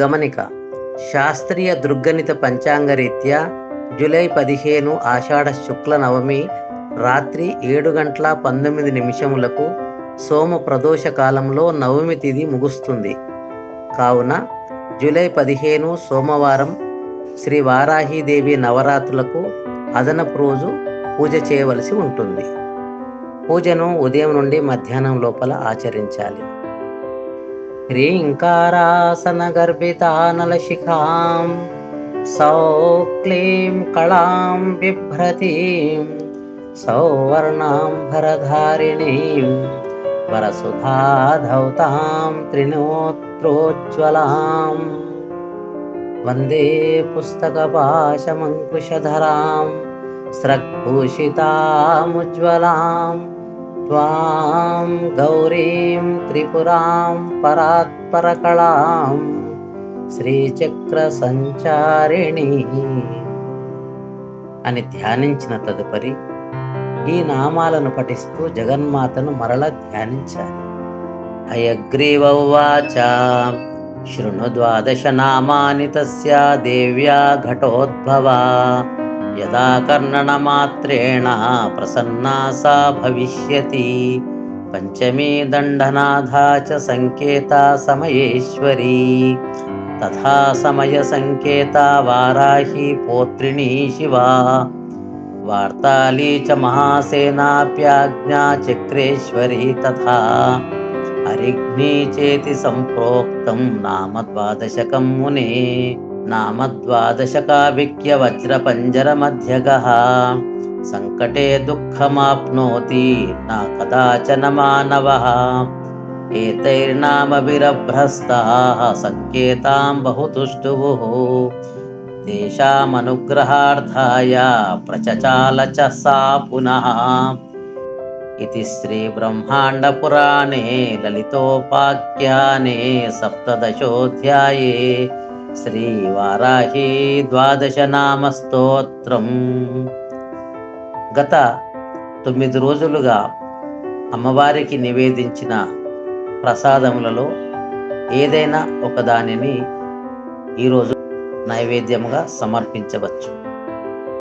గమనిక. శాస్త్రీయ దృగ్గణిత పంచాంగరీత్యా జూలై పదిహేను ఆషాఢ శుక్ల నవమి రాత్రి ఏడు గంటల పంతొమ్మిది నిమిషములకు సోమ ప్రదోష కాలంలో నవమి తిథి ముగుస్తుంది. కావున జూలై పదిహేను సోమవారం శ్రీ వారాహీదేవి నవరాత్రులకు అదనపు రోజు పూజ చేయవలసి ఉంటుంది. పూజను ఉదయం నుండి మధ్యాహ్నం లోపల ఆచరించాలి. ह्रीङ्कारासनगर्भितानलशिखां सौक्लीं कलां बिभ्रतीं सौवर्णां भरधारिणीं वरसुखाधौतां त्रिणोत्रोज्ज्वलां वन्दे पुस्तकपाशमङ्कुशधरां स्रग्भूषितामुज्ज्वलाम्। त्वां गौरीं त्रिपुरां परात्परकलां శ్రీచక్రసంచారిణి అని ధ్యానించిన తదుపరి ఈ నామాలను పఠిస్తూ జగన్మాతను మరల ధ్యానించాలి హయగ్రీవౌవాచ శృణు ద్వాదశ నామాని తస్యా దేవ్యా ఘటోద్భవా यदा कर्णनमात्रेण प्रसन्ना सा भविष्यति। पञ्चमी दण्डनाथा च सङ्केता समयेश्वरी। तथा समयसङ्केता वाराही पोत्रिणी शिवा। वार्ताली च महासेनाप्याज्ञा चक्रेश्वरी तथा हरिघ्नी चेति सम्प्रोक्तं नाम द्वादशकं मुने। नाम द्वादशकाभिक्यवज्रपञ्जरमध्यगः सङ्कटे दुःखमाप्नोति न कदाचन मानवः। एतैर्नामभिरभ्रस्ताः सङ्केतां बहुतुष्टुवुः तेषामनुग्रहार्थाय प्रचचाल च सा पुनः। इति श्रीब्रह्माण्डपुराणे ललितोपाख्याने सप्तदशोऽध्याये శ్రీవారాహి ద్వాదశనామస్తోత్రం గత తొమ్మిది రోజులుగా అమ్మవారికి నివేదించిన ప్రసాదములలో ఏదైనా ఒకదానిని ఈరోజు నైవేద్యముగా సమర్పించవచ్చు.